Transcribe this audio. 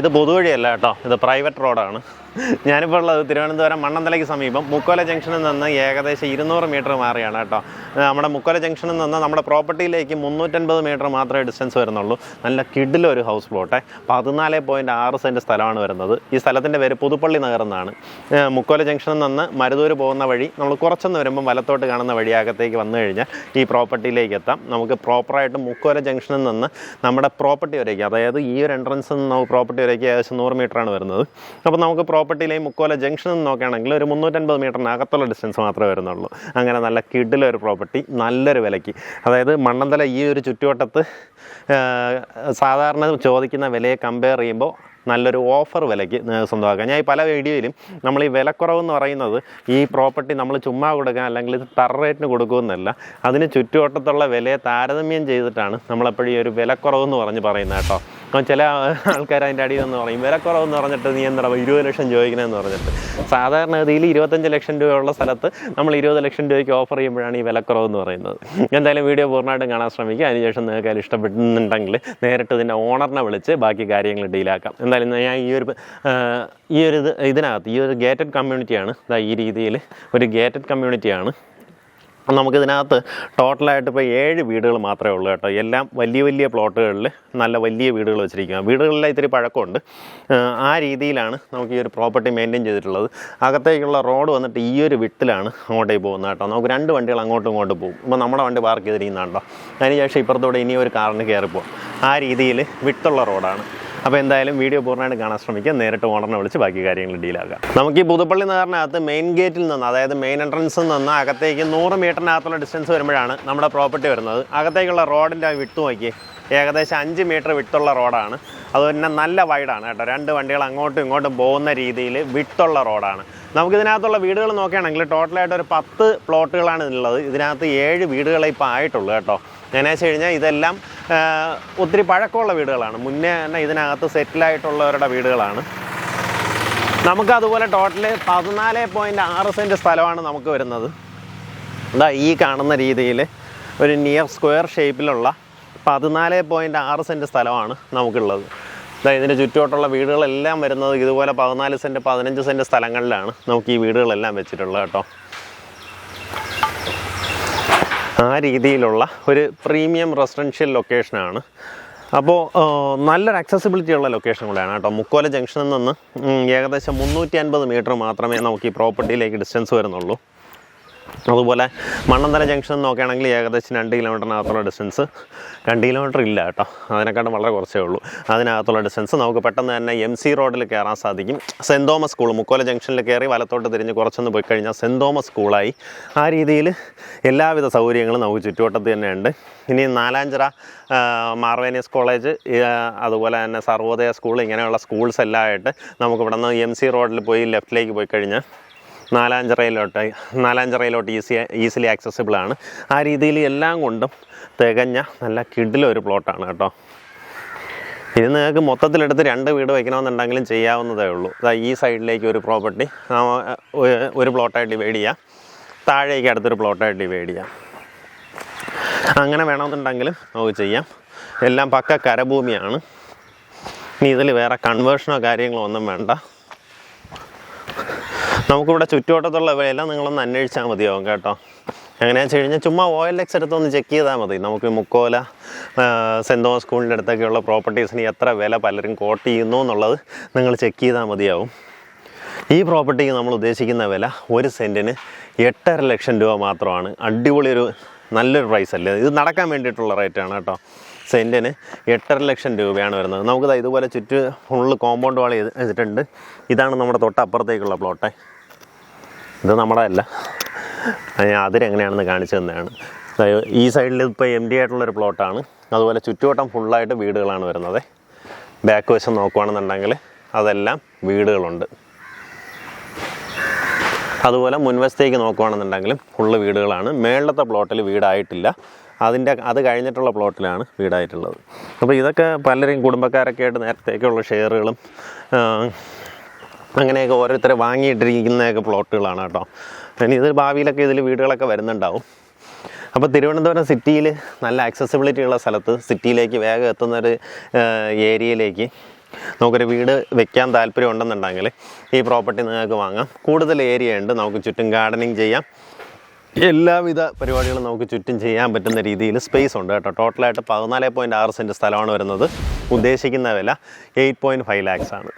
ഇത് പൊതുവഴിയല്ല കേട്ടോ. ഇത് പ്രൈവറ്റ് റോഡാണ് ഞാനിപ്പോൾ ഉള്ളത് തിരുവനന്തപുരം മണ്ണന്തലയ്ക്ക് സമീപം മുക്കോല ജംഗ്ഷനിൽ നിന്ന് ഏകദേശം ഇരുന്നൂറ് മീറ്റർ മാറിയാണ് കേട്ടോ. നമ്മുടെ മുക്കോല ജംഗ്ഷനിൽ നിന്ന് നമ്മുടെ പ്രോപ്പർട്ടിയിലേക്ക് മുന്നൂറ്റൻപത് മീറ്റർ മാത്രമേ ഡിസ്റ്റൻസ് വരുന്നുള്ളൂ. നല്ല കിഡിലൊരു ഹൗസ് പ്ലോട്ടെ. പതിനാല് പോയിന്റ് ആറ് സെന്റ് സ്ഥലമാണ് വരുന്നത്. ഈ സ്ഥലത്തിന്റെ പേര് പുതുപ്പള്ളി നഗർ എന്നാണ്. മുക്കോല ജംഗ്ഷനിൽ നിന്ന് മരുതൂർ പോകുന്ന വഴി നമ്മൾ കുറച്ചൊന്ന് വരുമ്പം വലത്തോട്ട് കാണുന്ന വഴിയാകത്തേക്ക് വന്നു കഴിഞ്ഞാൽ ഈ പ്രോപ്പർട്ടിയിലേക്ക് എത്താം. നമുക്ക് പ്രോപ്പറായിട്ട് മുക്കോല ജംഗ്ഷനിൽ നിന്ന് നമ്മുടെ പ്രോപ്പർട്ടി വരേക്ക് അതായത് ഈ ഒരു എൻട്രൻസിൽ നിന്ന് പ്രോപ്പർട്ടി വരേക്ക് ഏകദേശം നൂറ് മീറ്ററാണ് വരുന്നത്. അപ്പോൾ നമുക്ക് പ്രോപ്പർട്ടിയിലെ മുക്കോല ജംഗ്ഷനിൽ നിന്ന് നോക്കുകയാണെങ്കിൽ ഒരു മുന്നൂറ്റൻപത് മീറ്ററിനകത്തുള്ള ഡിസ്റ്റൻസ് മാത്രമേ വരുന്നുള്ളൂ. അങ്ങനെ നല്ല കിഡിലൊരു പ്രോപ്പർട്ടി നല്ലൊരു വിലയ്ക്ക്. അതായത് മണ്ണന്തല ഈ ഒരു ചുറ്റുവട്ടത്ത് സാധാരണ ചോദിക്കുന്ന വിലയെ കമ്പയർ ചെയ്യുമ്പോൾ നല്ലൊരു ഓഫർ വിലയ്ക്ക് സ്വന്തമാക്കാം ഞാൻ ഈ പല വീഡിയോയിലും നമ്മൾ ഈ വിലക്കുറവെന്ന് പറയുന്നത് ഈ പ്രോപ്പർട്ടി നമ്മൾ ചുമ്മാ കൊടുക്കുക അല്ലെങ്കിൽ ഇത് തറ റേറ്റിന് കൊടുക്കുമെന്നല്ല. അതിന് ചുറ്റുവട്ടത്തുള്ള വിലയെ താരതമ്യം ചെയ്തിട്ടാണ് നമ്മളെപ്പോഴും ഈ ഒരു വിലക്കുറവെന്ന് പറഞ്ഞ് പറയുന്നത് കേട്ടോ. അപ്പം ചില ആൾക്കാർ അതിന്റെ അടിയിൽ എന്ന് പറയും വിലക്കുറവെന്ന് പറഞ്ഞിട്ട് നീ എന്താ ഇരുപത് ലക്ഷം ചോദിക്കണമെന്ന് പറഞ്ഞിട്ട്. സാധാരണഗതിയിൽ ഇരുപത്തഞ്ച് ലക്ഷം രൂപയുള്ള സ്ഥലത്ത് നമ്മൾ ഇരുപത് ലക്ഷം രൂപയ്ക്ക് ഓഫർ ചെയ്യുമ്പോഴാണ് ഈ വിലക്കുറവെന്ന് പറയുന്നത്. എന്തായാലും വീഡിയോ പൂർണമായിട്ടും കാണാൻ ശ്രമിക്കുക. അതിനുശേഷം നിങ്ങൾക്ക് അതിൽ ഇഷ്ടപ്പെടുന്നുണ്ടെങ്കിൽ നേരിട്ട് ഇതിന്റെ ഓണറിനെ വിളിച്ച് ബാക്കി കാര്യങ്ങൾ ഡീലാക്കാം എന്തായാലും ഞാൻ ഈ ഒരു ഈ ഒരു ഇത് ഇതിനകത്ത് ഈ ഒരു ഗേറ്റഡ് കമ്മ്യൂണിറ്റിയാണ് ഈ രീതിയിൽ ഒരു ഗേറ്റഡ് കമ്മ്യൂണിറ്റിയാണ് നമുക്കിതിനകത്ത് ടോട്ടലായിട്ട് ഇപ്പോൾ ഏഴ് വീടുകൾ മാത്രമേ ഉള്ളൂ കേട്ടോ. എല്ലാം വലിയ വലിയ പ്ലോട്ടുകളിൽ നല്ല വലിയ വീടുകൾ വെച്ചിരിക്കുക വീടുകളിലെ ഇത്തിരി പഴക്കമുണ്ട്. ആ രീതിയിലാണ് നമുക്ക് ഈ ഒരു പ്രോപ്പർട്ടി മെയിന്റെയിൻ ചെയ്തിട്ടുള്ളത്. അകത്തേക്കുള്ള റോഡ് വന്നിട്ട് ഈ ഒരു വിട്ടിലാണ് അങ്ങോട്ടേക്ക് പോകുന്നത് കേട്ടോ. നമുക്ക് രണ്ട് വണ്ടികൾ അങ്ങോട്ടും ഇങ്ങോട്ടും പോകും. ഇപ്പോൾ നമ്മുടെ വണ്ടി പാർക്ക് ചെയ്തിരിക്കുന്നുണ്ടോ അതിനുശേഷം ഇപ്പുറത്തോടെ ഇനി ഒരു കാറിന് കയറിപ്പോകും പോകും ആ രീതിയിൽ വിട്ടുള്ള റോഡാണ് അപ്പോൾ എന്തായാലും വീഡിയോ പൂർണമായിട്ട് കാണാൻ ശ്രമിക്കുക നേരിട്ട് ഓണറിനെ വിളിച്ച് ബാക്കി കാര്യങ്ങൾ ഡീലാക്കാം നമുക്ക് ഈ പുതുപ്പള്ളി നഗറിനകത്ത് മെയിൻ ഗേറ്റിൽ നിന്ന് അതായത് മെയിൻ എൻട്രൻസിൽ നിന്ന് അകത്തേക്ക് നൂറ് മീറ്ററിനകത്തുള്ള ഡിസ്റ്റൻസ് വരുമ്പോഴാണ് നമ്മുടെ പ്രോപ്പർട്ടി വരുന്നത്. അകത്തേക്കുള്ള റോഡിന്റെ വിട്ട് നോക്കി ഏകദേശം അഞ്ച് മീറ്റർ വിട്ടുള്ള റോഡാണ് അത് തന്നെ നല്ല വൈഡാണ് കേട്ടോ. രണ്ട് വണ്ടികൾ അങ്ങോട്ടും ഇങ്ങോട്ടും പോകുന്ന രീതിയിൽ വിട്ടുള്ള റോഡാണ് നമുക്കിതിനകത്തുള്ള വീടുകൾ നോക്കുകയാണെങ്കിൽ ടോട്ടലായിട്ട് ഒരു പത്ത് പ്ലോട്ടുകളാണ് ഉള്ളത് ഇതിനകത്ത് ഏഴ് വീടുകളെ ഇപ്പോൾ ആയിട്ടുള്ളൂ കേട്ടോ. എന്നു വെച്ച് കഴിഞ്ഞാൽ ഇതെല്ലാം ഒത്തിരി പഴക്കമുള്ള വീടുകളാണ്. മുന്നേ തന്നെ ഇതിനകത്ത് സെറ്റിലായിട്ടുള്ളവരുടെ വീടുകളാണ്. നമുക്ക് അതുപോലെ ടോട്ടൽ പതിനാല് പോയിന്റ് ആറ് സെന്റ് സ്ഥലമാണ് നമുക്ക് വരുന്നത്. എന്താ ഈ കാണുന്ന രീതിയിൽ ഒരു നിയർ സ്ക്വയർ ഷേപ്പിലുള്ള പതിനാല് പോയിന്റ് ആറ് സെന്റ് സ്ഥലമാണ് നമുക്കുള്ളത്. എന്താ ഇതിന്റെ ചുറ്റോട്ടുള്ള വീടുകളെല്ലാം വരുന്നത് ഇതുപോലെ പതിനാല് സെന്റ് പതിനഞ്ച് സെന്റ് സ്ഥലങ്ങളിലാണ് നമുക്ക് ഈ വീടുകളെല്ലാം വെച്ചിട്ടുള്ളത് കേട്ടോ. ആ രീതിയിലുള്ള ഒരു പ്രീമിയം റെസിഡൻഷ്യൽ ലൊക്കേഷനാണ്. അപ്പോൾ നല്ലൊരു അക്സസിബിലിറ്റി ഉള്ള ലൊക്കേഷൻ കൂടെയാണ് കേട്ടോ. മുക്കോല ജംഗ്ഷനിൽ നിന്ന് ഏകദേശം മുന്നൂറ്റി അൻപത് മീറ്റർ മാത്രമേ നമുക്ക് ഈ പ്രോപ്പർട്ടിയിലേക്ക് ഡിസ്റ്റൻസ് വരുന്നുള്ളൂ. അതുപോലെ മണ്ണന്തല ജംഗ്ഷൻ നോക്കുകയാണെങ്കിൽ ഏകദേശം രണ്ട് കിലോമീറ്ററിനകത്തുള്ള ഡിസ്റ്റൻസ് രണ്ട് കിലോമീറ്റർ ഇല്ല കേട്ടോ. അതിനെക്കാട്ടും വളരെ കുറച്ചേ ഉള്ളൂ. അതിനകത്തുള്ള ഡിസ്റ്റൻസ് നമുക്ക് പെട്ടെന്ന് തന്നെ എം സി റോഡിൽ കയറാൻ സാധിക്കും. സെന്റ് തോമസ് സ്കൂൾ മുക്കോല ജംഗ്ഷനിൽ കയറി വലത്തോട്ട് തിരിഞ്ഞ് കുറച്ചൊന്ന് പോയി കഴിഞ്ഞാൽ സെന്റ് തോമസ് സ്കൂളായി ആ രീതിയിൽ എല്ലാവിധ സൗകര്യങ്ങളും നമുക്ക് ചുറ്റുവട്ടത്ത് തന്നെയുണ്ട്. ഇനി നാലാഞ്ചിറ മാർവേനിയസ് കോളേജ് അതുപോലെ തന്നെ സർവോദയ സ്കൂൾ ഇങ്ങനെയുള്ള സ്കൂൾസ് എല്ലാമായിട്ട് നമുക്ക് ഇവിടെ നിന്ന് എം സി റോഡിൽ പോയി ലെഫ്റ്റിലേക്ക് പോയി കഴിഞ്ഞാൽ നാലാഞ്ചിറയിലോട്ട് നാലാഞ്ചിറയിലോട്ട് ഈസി ഈസിലി ആക്സസിബിൾ ആണ് ആ രീതിയിൽ എല്ലാം കൊണ്ടും തികഞ്ഞ നല്ല കിഡിലൊരു പ്ലോട്ടാണ് കേട്ടോ. ഇത് നിങ്ങൾക്ക് മൊത്തത്തിലെടുത്ത് രണ്ട് വീട് വയ്ക്കണമെന്നുണ്ടെങ്കിലും ചെയ്യാവുന്നതേ ഉള്ളൂ. ഈ സൈഡിലേക്ക് ഒരു പ്രോപ്പർട്ടി ഒരു പ്ലോട്ടായിട്ട് ഡിവൈഡ് ചെയ്യാം. താഴേക്ക് അടുത്തൊരു പ്ലോട്ടായിട്ട് ഡിവൈഡ് ചെയ്യാം. അങ്ങനെ വേണമെന്നുണ്ടെങ്കിലും നമുക്ക് ചെയ്യാം. എല്ലാം പക്ക കരഭൂമിയാണ്. ഇനി ഇതിൽ വേറെ കൺവേർഷനോ കാര്യങ്ങളോ ഒന്നും വേണ്ട. നമുക്കിവിടെ ചുറ്റുവട്ടത്തുള്ള വില നിങ്ങളൊന്ന് അന്വേഷിച്ചാൽ മതിയാവും കേട്ടോ. എങ്ങനെയാണെന്ന് വെച്ച് കഴിഞ്ഞാൽ ചുമ്മാ ഓയിൽ എക്സ് എടുത്തൊന്ന് ചെക്ക് ചെയ്താൽ മതി. നമുക്ക് മുക്കോല സെന്റ് തോമസ് സ്കൂളിന്റെ അടുത്തൊക്കെയുള്ള പ്രോപ്പർട്ടീസിന് എത്ര വില പലരും കോട്ട് ചെയ്യുന്നു എന്നുള്ളത് നിങ്ങൾ ചെക്ക് ചെയ്താൽ മതിയാവും. ഈ പ്രോപ്പർട്ടിക്ക് നമ്മൾ ഉദ്ദേശിക്കുന്ന വില ഒരു സെന്റിന് എട്ടര ലക്ഷം രൂപ മാത്രമാണ്. അടിപൊളി ഒരു നല്ലൊരു പ്രൈസ് അല്ലേ? ഇത് നടക്കാൻ വേണ്ടിയിട്ടുള്ള റേറ്റാണ് കേട്ടോ. സെന്റിന് എട്ടര ലക്ഷം രൂപയാണ് വരുന്നത്. നമുക്കിത് ഇതുപോലെ ചുറ്റും ഫുള്ള് കോമ്പൗണ്ട് വാൾ ചെയ്ത് ചെയ്തിട്ടുണ്ട്. ഇതാണ് നമ്മുടെ തൊട്ടപ്പുറത്തേക്കുള്ള പ്ലോട്ടെ ഇത് നമ്മുടെ അല്ല. അത് അതിരെങ്ങനെയാണെന്ന് കാണിച്ചു തന്നെയാണ് ഈ സൈഡിൽ ഇപ്പോൾ എം ഡി ആയിട്ടുള്ളൊരു പ്ലോട്ടാണ് അതുപോലെ ചുറ്റുവട്ടം ഫുള്ളായിട്ട് വീടുകളാണ് വരുന്നത്. ബാക്ക് വശം നോക്കുകയാണെന്നുണ്ടെങ്കിൽ അതെല്ലാം വീടുകളുണ്ട്. അതുപോലെ മുൻവശത്തേക്ക് നോക്കുകയാണെന്നുണ്ടെങ്കിലും ഫുള്ള് വീടുകളാണ്. മേളത്തെ പ്ലോട്ടിൽ വീടായിട്ടില്ല. അതിന്റെ അത് കഴിഞ്ഞിട്ടുള്ള പ്ലോട്ടിലാണ് വീടായിട്ടുള്ളത്. അപ്പോൾ ഇതൊക്കെ പലരും കുടുംബക്കാരൊക്കെ ആയിട്ട് നേരത്തേക്കുള്ള ഷെയറുകളും അങ്ങനെയൊക്കെ ഓരോരുത്തരെ വാങ്ങിയിട്ടിരിക്കുന്നതൊക്കെ പ്ലോട്ടുകളാണ് കേട്ടോ. ഇനി ഇത് ഭാവിയിലൊക്കെ ഇതിൽ വീടുകളൊക്കെ വരുന്നുണ്ടാവും. അപ്പോൾ തിരുവനന്തപുരം സിറ്റിയിൽ നല്ല ആക്സസിബിലിറ്റി ഉള്ള സ്ഥലത്ത് സിറ്റിയിലേക്ക് വേഗം എത്തുന്ന ഒരു ഏരിയയിലേക്ക് നമുക്കൊരു വീട് വെക്കാൻ താല്പര്യം ഉണ്ടെന്നുണ്ടെങ്കിൽ ഈ പ്രോപ്പർട്ടി നിങ്ങൾക്ക് വാങ്ങാം. കൂടുതൽ ഏരിയ ഉണ്ട് നമുക്ക് ചുറ്റും ഗാർഡനിങ് ചെയ്യാം. എല്ലാവിധ പരിപാടികളും നമുക്ക് ചുറ്റും ചെയ്യാൻ പറ്റുന്ന രീതിയിൽ സ്പേസ് ഉണ്ട് കേട്ടോ. ടോട്ടലായിട്ട് പതിനാല് പോയിന്റ് ആറ് സെന്റ് സ്ഥലമാണ് വരുന്നത്. ഉദ്ദേശിക്കുന്ന വില എയ്റ്റ് പോയിന്റ് ഫൈവ് ലാക്സ് ആണ്.